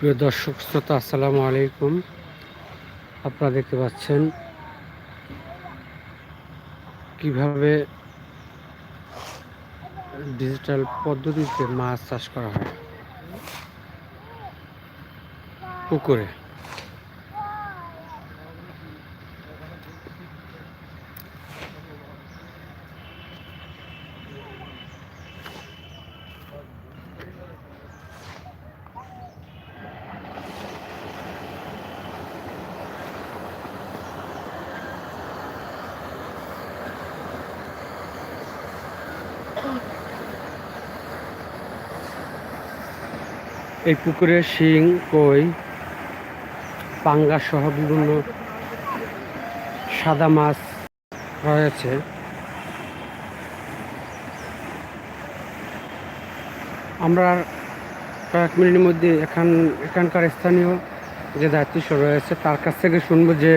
প্রিয় দর্শক, শ্রোতা, আসসালামু আলাইকুম। আপনারা দেখতে পাচ্ছেন কীভাবে ডিজিটাল পদ্ধতিতে মাছ চাষ করা হয়। পুকুরে। এই পুকুরে শিং, কই পাঙ্গা সহ বিভিন্ন সাদা মাছ রয়েছে। আমরা কয়েক মিনিটের মধ্যে এখান, এখানকার স্থানীয় যে দায়িত্ব রয়েছে, তার কাছ থেকে শুনব যে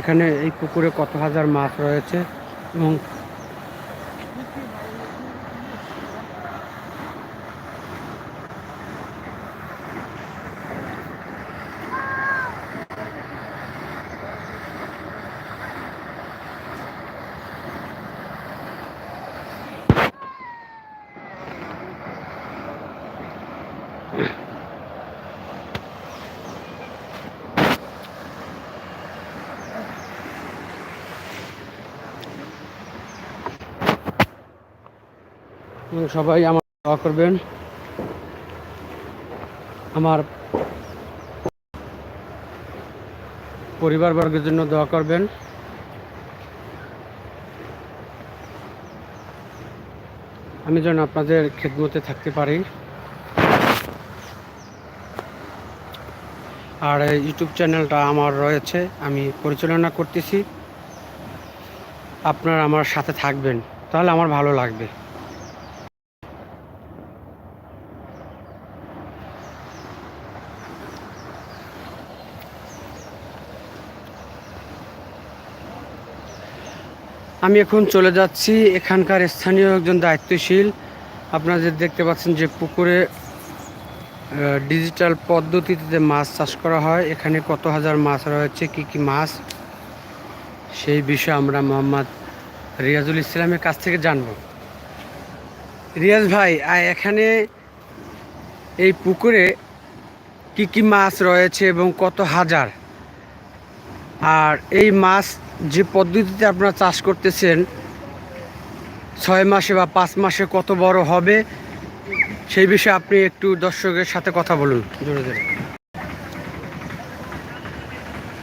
এখানে এই পুকুরে কত হাজার মাছ রয়েছে এবং সবাই আমার দোয়া করবেন। আমার পরিবারবর্গের জন্য দোয়া করবেন। আমি যেন আপনাদের খেদমতে থাকতে পারি। আর ইউটিউব চ্যানেলটা আমার রয়েছে, আমি পরিচালনা করতেছি। আপনারা আমার সাথে থাকবেন, তাহলে আমার ভালো লাগবে। আমি এখন চলে যাচ্ছি এখানকার স্থানীয় একজন দায়িত্বশীল। আপনারা যে দেখতে পাচ্ছেন যে পুকুরে ডিজিটাল পদ্ধতিতে মাছ চাষ করা হয়। এখানে কত হাজার মাছ রয়েছে, কি কি মাছ? সেই বিষয়ে আমরা মোহাম্মদ রিয়াজুল ইসলামের কাছ থেকে জানব। রিয়াজ ভাই এখানে এই পুকুরে কি কি মাছ রয়েছে এবং কত হাজার? আর এই মাছ যে পদ্ধতিতে আপনারা চাষ করতেছেন ছয় মাসে বা পাঁচ মাসে কত বড় হবে সেই বিষয়ে আপনি একটু দর্শকের সাথে কথা বলুন। জোরে জোরে।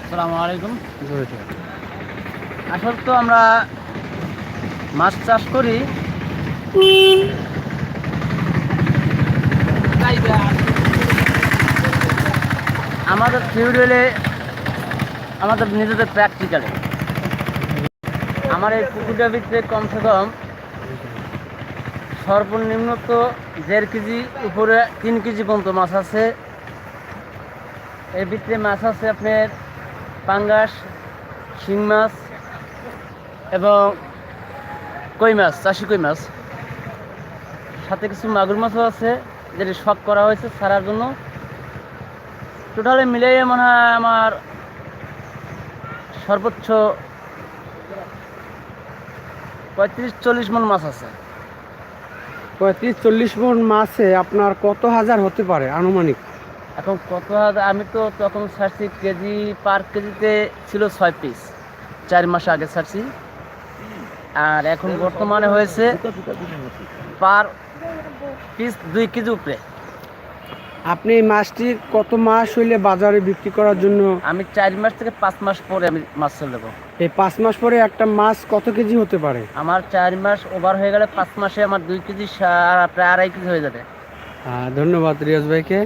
আসসালামু আলাইকুম। জোরে জোরে। আসলে তো আমরা মাছ চাষ করি। আমাদের থিওরিলে আমাদের নিজেদের প্র্যাকটিক্যালে আমার এই পুকুরটার ভিতরে কমসে কম সর্বনিম্ন তো দেড় কেজি, উপরে তিন কেজি পর্যন্ত মাছ আছে। এর ভিতরে মাছ আছে আপনার পাঙ্গাস, শিং মাছ এবং কই মাছ, চাষি কই মাছ। সাথে কিছু মাগুর মাছও আছে, যেটি শখ করা হয়েছে ছাড়ার জন্য। টোটালে মিলিয়ে মনে হয় আমার সর্বোচ্চ পঁয়ত্রিশ চল্লিশ মন মাছ আছে। পঁয়ত্রিশ চল্লিশ মন মাছে আপনার কত হাজার হতে পারে আনুমানিক? এখন কত হাজার আমি তো তখন ছাড়ছি কেজি পার কেজিতে ছিল ছয় পিস। চার মাস আগে ছাড়ছি। আর এখন বর্তমানে হয়েছে পার পিস দুই কেজি উপরে। আপনি এই মাছটি কত মাস হইলে বাজারে বিক্রি করার জন্য? আমি চার মাস থেকে পাঁচ মাস পরে আমি মাছ ছেড়ে দেবো এই পাঁচ মাস পরে একটা মাছ কত কেজি হতে পারে? আমার চার মাস ওভার হয়ে গেলে পাঁচ মাসে আমার দুই কেজি প্রায় আড়াই কেজি হয়ে যাবে। ধন্যবাদ রিয়াজ ভাইকে।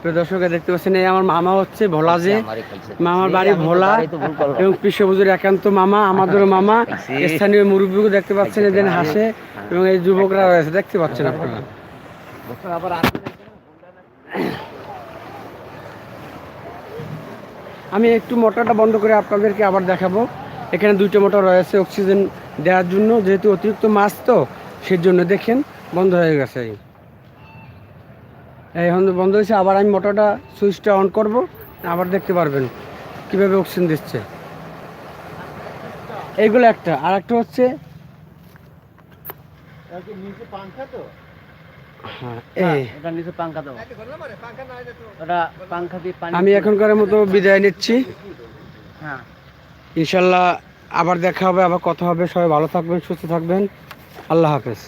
প্রিয় দর্শকে দেখতে পাচ্ছেন এই আমার মামা হচ্ছে ভোলা যে। মামার বাড়ি ভোলা এবং কৃষ্ণবুজুর একান্ত মামা আমাদেরও মামা। স্থানীয় মুরব্বীকে দেখতে পাচ্ছেন এদের হাসে এবং এই যুবকরা রয়েছে দেখতে পাচ্ছেন আপনারা। আমি একটু মোটরটা বন্ধ করে আপনাদেরকে আবার দেখাবো। এখানে দুইটা মোটর রয়েছে অক্সিজেন দেওয়ার জন্য। যেহেতু অতিরিক্ত মাছ তো সেই জন্য দেখেন বন্ধ হয়ে গেছে। এখন বন্ধ হয়েছে। আবার আমি মোটরটা সুইচটা অন করব, আবার দেখতে পারবেন কীভাবে অক্সিজেন দিচ্ছে। এইগুলো একটা। আর একটা হচ্ছে নিচে দেওয়া আমি এখনকার মতো বিদায় নিচ্ছি। হ্যাঁ। ইনশাল্লাহ আবার দেখা হবে আবার কথা হবে। সবাই ভালো থাকবেন সুস্থ থাকবেন। আল্লাহ হাফেজ।